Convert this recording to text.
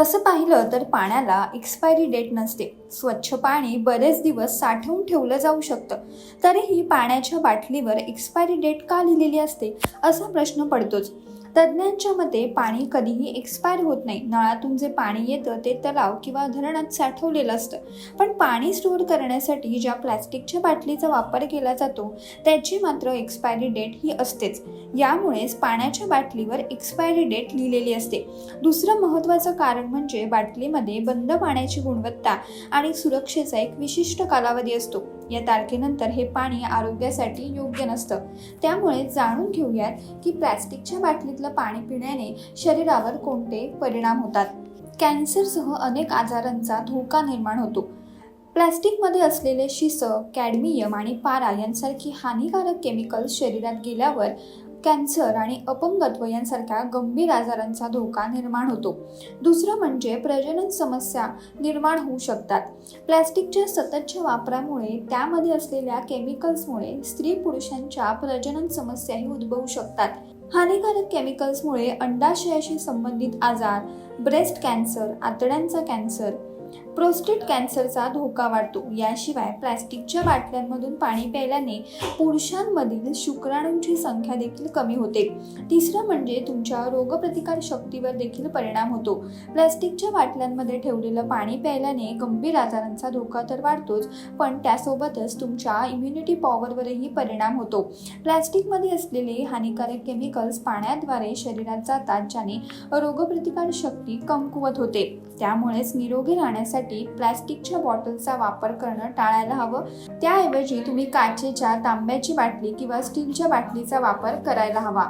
तसं पाहिलं तर पाण्याला एक्सपायरी डेट नसते. स्वच्छ पाणी बरेच दिवस साठवून ठेवलं जाऊ शकतं. तरीही पाण्याच्या बाटलीवर एक्सपायरी डेट का लिहिलेली असते असा प्रश्न पडतोच. तज्ज्ञांच्या मते पाणी कधीही एक्सपायर होत नाही. नळातून जे पाणी येतं ते तलाव किंवा धरणात साठवलेलं असतं. पण पाणी स्टोअर करण्यासाठी ज्या प्लॅस्टिकच्या बाटलीचा वापर केला जातो त्याची मात्र एक्सपायरी डेट ही असतेच. यामुळेच पाण्याच्या बाटलीवर एक्सपायरी डेट लिहिलेली असते. दुसरं महत्त्वाचं कारण म्हणजे बाटलीमध्ये बंद पाण्याची गुणवत्ता आणि सुरक्षेचा एक विशिष्ट कालावधी असतो. या तारखेनंतर हे पाणी आरोग्यासाठी योग्य नसतं. त्यामुळे जाणून घेऊयात की प्लॅस्टिकच्या बाटलीतलं पाणी पिण्याने शरीरावर कोणते परिणाम होतात. कॅन्सरसह अनेक आजारांचा धोका निर्माण होतो. प्लॅस्टिकमध्ये असलेले शिस कॅडमियम आणि पारा यांसारखी हानिकारक केमिकल्स शरीरात गेल्यावर कॅन्सर आणि अपंगत्व यांसारख्या गंभीर आजारांचा धोका निर्माण होतो. दुसरं म्हणजे प्रजनन समस्या निर्माण होऊ शकतात. प्लॅस्टिकच्या सततच्या वापरामुळे त्यामध्ये असलेल्या केमिकल्समुळे स्त्री पुरुषांच्या प्रजनन समस्याही उद्भवू शकतात. हानिकारक केमिकल्समुळे अंडाशयाशी संबंधित आजार ब्रेस्ट कॅन्सर आतड्यांचा कॅन्सर प्रोस्टेट कॅन्सरचा धोका वाढतो. याशिवाय प्लॅस्टिकच्या बाटल्यांमधून पाणी प्यायल्याने पुरुषांमधील शुक्राणूंची संख्या देखील कमी होते. तिसरं म्हणजे तुमच्या रोगप्रतिकार शक्तीवर देखील परिणाम होतो. प्लॅस्टिकच्या बाटल्यांमध्ये ठेवलेलं पाणी प्यायल्याने गंभीर आजारांचा धोका तर वाढतोच पण त्यासोबतच तुमच्या इम्युनिटी पॉवरवरही परिणाम होतो. प्लॅस्टिकमध्ये असलेले हानिकारक केमिकल्स पाण्याद्वारे शरीरात जातात ज्याने रोगप्रतिकार शक्ती कमकुवत होते. त्यामुळेच निरोगी राहण्यासाठी प्लॅस्टिकच्या बॉटलचा वापर करणं टाळायला हवं. त्याऐवजी तुम्ही काचेच्या तांब्याची बाटली किंवा स्टीलच्या बाटलीचा वापर करायला हवा.